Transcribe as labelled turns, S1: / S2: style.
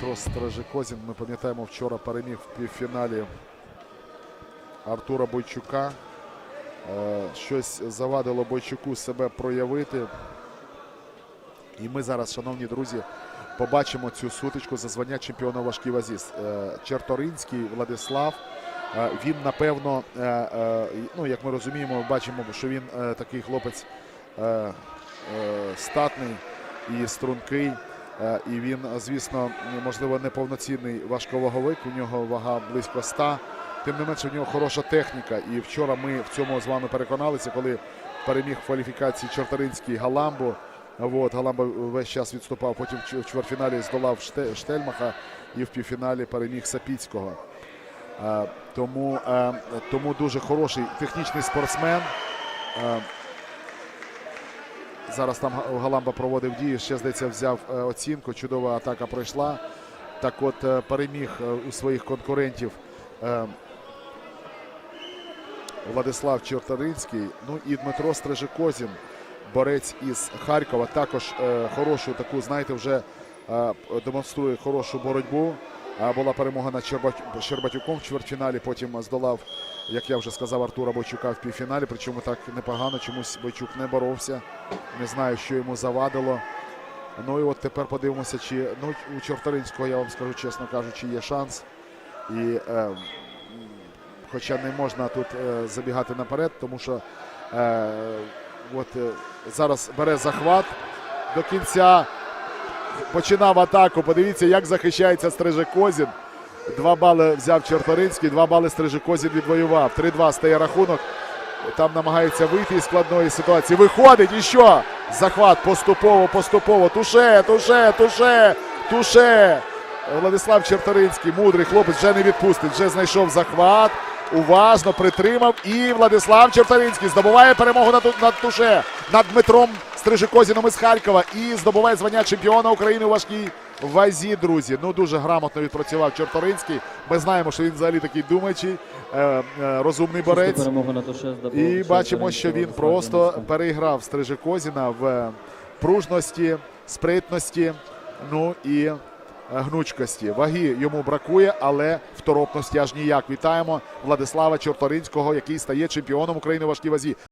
S1: Дмитро Стражикозін. Ми пам'ятаємо, вчора переміг в півфіналі Артура Бойчука. Е, Щось завадило Бойчуку себе проявити. І ми зараз, шановні друзі, побачимо цю сутичку за звання чемпіона важкій вазі. Е, Черторинський Владислав. Е, Він, напевно, ну, як ми розуміємо, бачимо, що він такий хлопець статний і стрункий. Е, І він, звісно, можливо, неповноцінний важковаговик. У нього вага близько 100. Тим не менше, в нього хороша техніка. І вчора ми в цьому з вами переконалися, коли переміг в кваліфікації Чорторинський Галамбу. От, Галамба весь час відступав, потім в чв- чвертьфіналі здолав Ште- Штельмаха і в півфіналі переміг Сапіцького. Е, Тому, е, тому дуже хороший технічний спортсмен. Зараз там Галамба проводив дії, ще здається, взяв е, оцінку. Чудова атака пройшла. Так от е, переміг е, у своїх конкурентів Владислав Чорторинський. Ну і Дмитро Стрижикозін, борець із Харкова. Також хорошу таку, знаєте, вже демонструє хорошу боротьбу. Була перемога над Щербат- Щербатюком в чвертьфіналі. Потім здолав, як я вже сказав, Артура Бойчука в півфіналі. Причому так непогано. Чомусь Бойчук не боровся. Не знаю, що йому завадило. Ну і от тепер подивимося, чи ну, у Чорторинського, я вам скажу чесно кажучи, є шанс. І е, хоча не можна тут е, забігати наперед, тому що е, от, е, зараз бере захват до кінця. Починав атаку. Подивіться, як захищається Стрижекозін. Два бали взяв Чорторинський, два бали Стрижекозін відвоював. 3-2 стає рахунок. Там намагається вийти із складної ситуації. Виходить і що? Захват поступово, поступово. Туше, туше, туше, туше. Владислав Черторинський, мудрий хлопець, вже не відпустить. Вже знайшов захват. Уважно притримав. І Владислав Черторинський здобуває перемогу над, над Туше, над Дмитром Стрижикозіном із Харкова. І здобуває звання чемпіона України у важкій вазі, друзі. Ну дуже грамотно відпрацював Черторинський. Ми знаємо, що він взагалі такий думаючий, е, е, розумний борець. І бачимо, що він просто переіграв Стрижикозіна в е, пружності, спритності, ну і гнучкості. Ваги йому бракує, але второпності аж ніяк. Вітаємо Владислава Чорторинського, який стає чемпіоном України у важкій вазі.